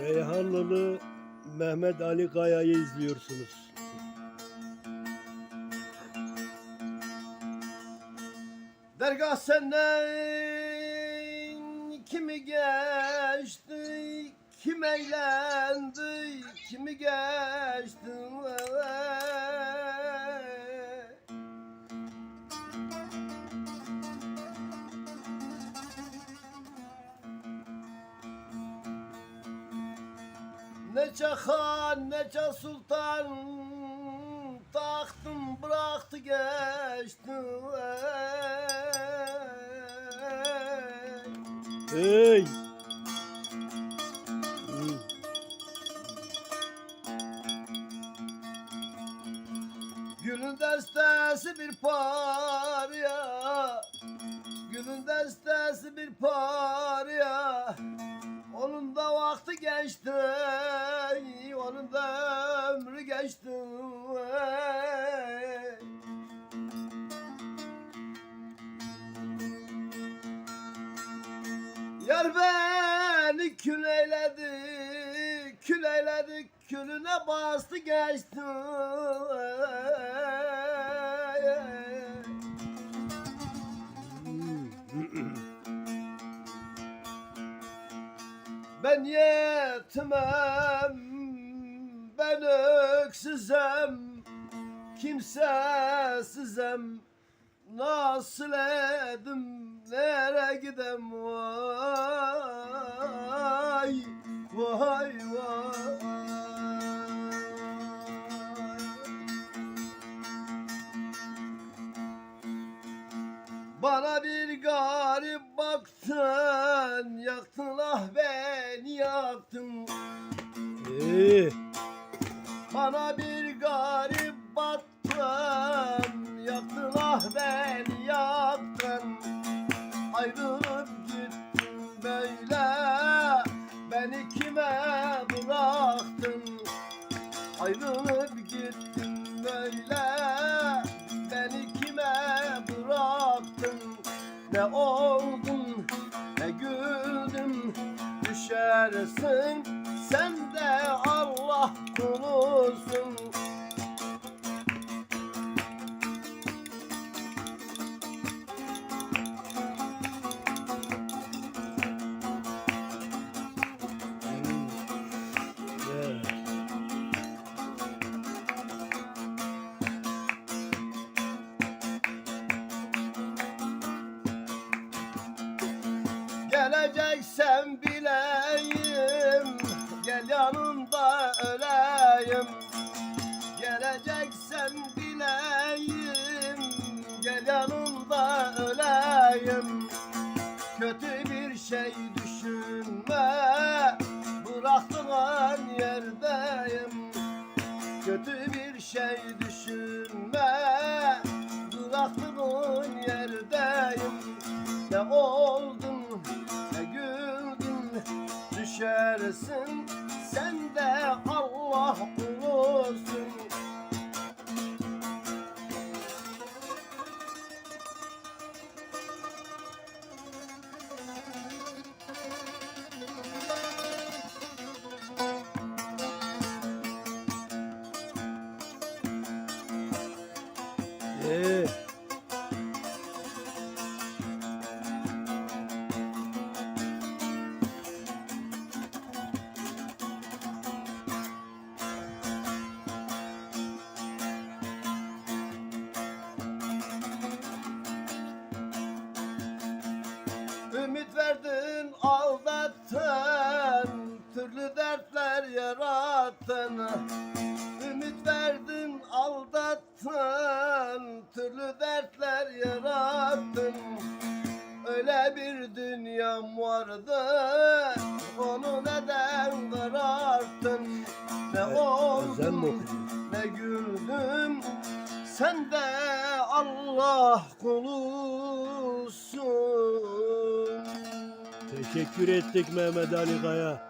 Reyhanlılı Mehmet Ali Kaya'yı izliyorsunuz. Dergah senden kimi geçti, kim eğlendi, kimi geçti. Ne çakan ne ça sultan taktım bıraktı geçti. Hey! Gülün destesi bir parya Gülün destesi bir parya Onun da vakti geçti Yar beni kül eyledi, kül eyledi, külüne bastı geçti. Ben yetimem, ben öksüzem, kimsesizem. Nasıl edim, nereye gidem vay, vay vay. Bana bir garip baktın, yaktın ah beni yaktın. İyi. Bana bir Ayrılıp gittin böyle. Beni kime bıraktın? Ayrılıp gittin böyle. Beni kime bıraktın? Ne oldun ne güldün? Düşersin sen de Allah kulusun Geleceksen bileyim Gel yanımda öleyim. Geleceksen bileyim Gel yanımda öleyim. Kötü bir şey düşünme Bıraktığın yerdeyim. Kötü bir şey düşünme Bıraktığın yerdeyim. Ne oldun 哎。Vardı Onu neden kararttın Ne okuyorsun? ne güldüm Sen de Allah kulusun Teşekkür ettik Mehmet Ali Kaya.